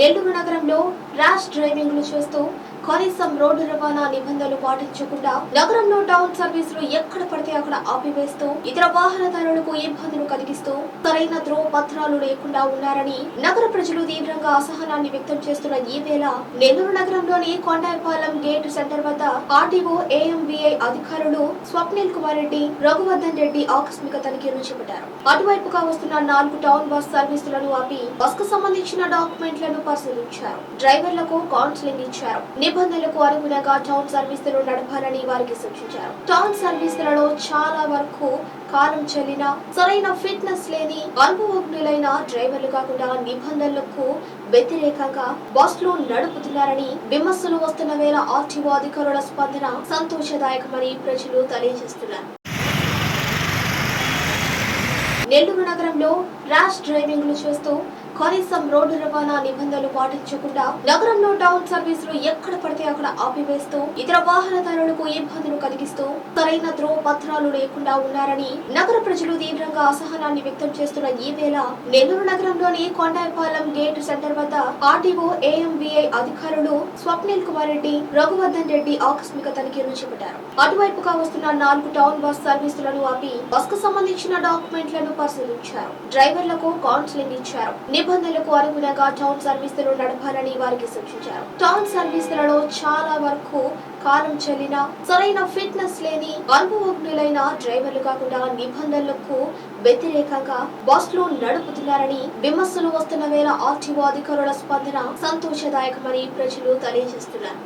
నెల్లూరు నగరంలో ర్యాష్ డ్రైవింగ్లు చేస్తూ కనీసం రోడ్డు రవాణా నిబంధనలు పాటించకుండా నగరంలో టౌన్ సర్వీసులు ఎక్కడ పడితే అక్కడ ఆపివేస్తూ ఇతర వాహనదారులకు ఇబ్బందులు కలిగిస్తూ సరైన ధ్రువ పత్రాలు లేకుండా ఉన్నారని నగర ప్రజలు తీవ్రంగా అసహనాన్ని వ్యక్తం చేస్తున్న ఈ వేళ నెల్లూరు నగరంలోని కొండాయపాలెం గేట్ సెంటర్ వద్ద ఆర్టీఓ ఏఎంబీఐ అధికారులు స్వప్నిల్ కుమార్ రెడ్డి రఘువర్ధన్ రెడ్డి ఆకస్మిక తనిఖీలు చేపట్టారు. అటువైపుగా వస్తున్న నాలుగు టౌన్ బస్ సర్వీసులను ఆపి బస్కు సంబంధించిన డాక్యుమెంట్లను పరిశీలించారు. డ్రైవర్లకు కౌన్సిలింగ్ ఇచ్చారు. నిబంధనలకు అనుగుణంగా టౌన్ సర్వీసులు నడపాలని వారికి సూచించారు. టౌన్ సర్వీసులలో చాలా వరకు కాలం చెల్లిన సరైన ఫిట్నెస్ లేని అనుభవజ్ఞులైన డ్రైవర్లు కాకుండా నిబంధనలకు వ్యతిరేకంగా బస్సులు నడుపుతున్నారని విమర్శలు వస్తున్న వేళ ఆర్టీఓ అధికారుల స్పందన సంతోషదాయకమని ప్రజలు తెలియజేస్తున్నారు. నెల్లూరు నగరంలో ర్యాష్ డ్రైవింగ్లు చేస్తూ కనీసం రోడ్డు రవాణా నిబంధనలు పాటించకుండా నగరంలో టౌన్ సర్వీసులు ఎక్కడ పడితే అక్కడ ఆపివేస్తూ ఇతర వాహనదారులకు ఇబ్బందులు కలిగిస్తూ సరైన ధ్రువ పత్రాలు లేకుండా ఉన్నారని నగర ప్రజలు తీవ్రంగా అసహనాన్ని వ్యక్తం చేస్తున్న ఈ వేళ నెల్లూరు నగరంలోని కొండాయపాలెం గేట్ సెంటర్ వద్ద ఆర్టీఓ ఏఎంవిఐ అధికారులు స్వప్నిల్ కుమార్ రెడ్డి రఘువర్ధన్ రెడ్డి ఆకస్మిక తనిఖీలు చేపట్టారు. అటువైపుగా వస్తున్న నాలుగు టౌన్ బస్ సర్వీసులను ఆపి బస్కు సంబంధించిన డాక్యుమెంట్లను పరిశీలించారు. డ్రైవర్లకు కౌన్సిలింగ్ ఇచ్చారు. నిబంధనలకు అనుగుణంగా టౌన్ సర్వీసులు నడపాలని వారికి సూచించారు. టౌన్ సర్వీసులలో చాలా వరకు కాలం చెల్లిన సరైన ఫిట్నెస్ లేని అనుభవజ్ఞులైన డ్రైవర్లు కాకుండా నిబంధనలకు వ్యతిరేకంగా బస్సులు నడుపుతున్నారని విమర్శలు వస్తున్న వేళ ఆర్టీఓ అధికారుల స్పందన సంతోషదాయకమని ప్రజలు తెలియజేస్తున్నారు.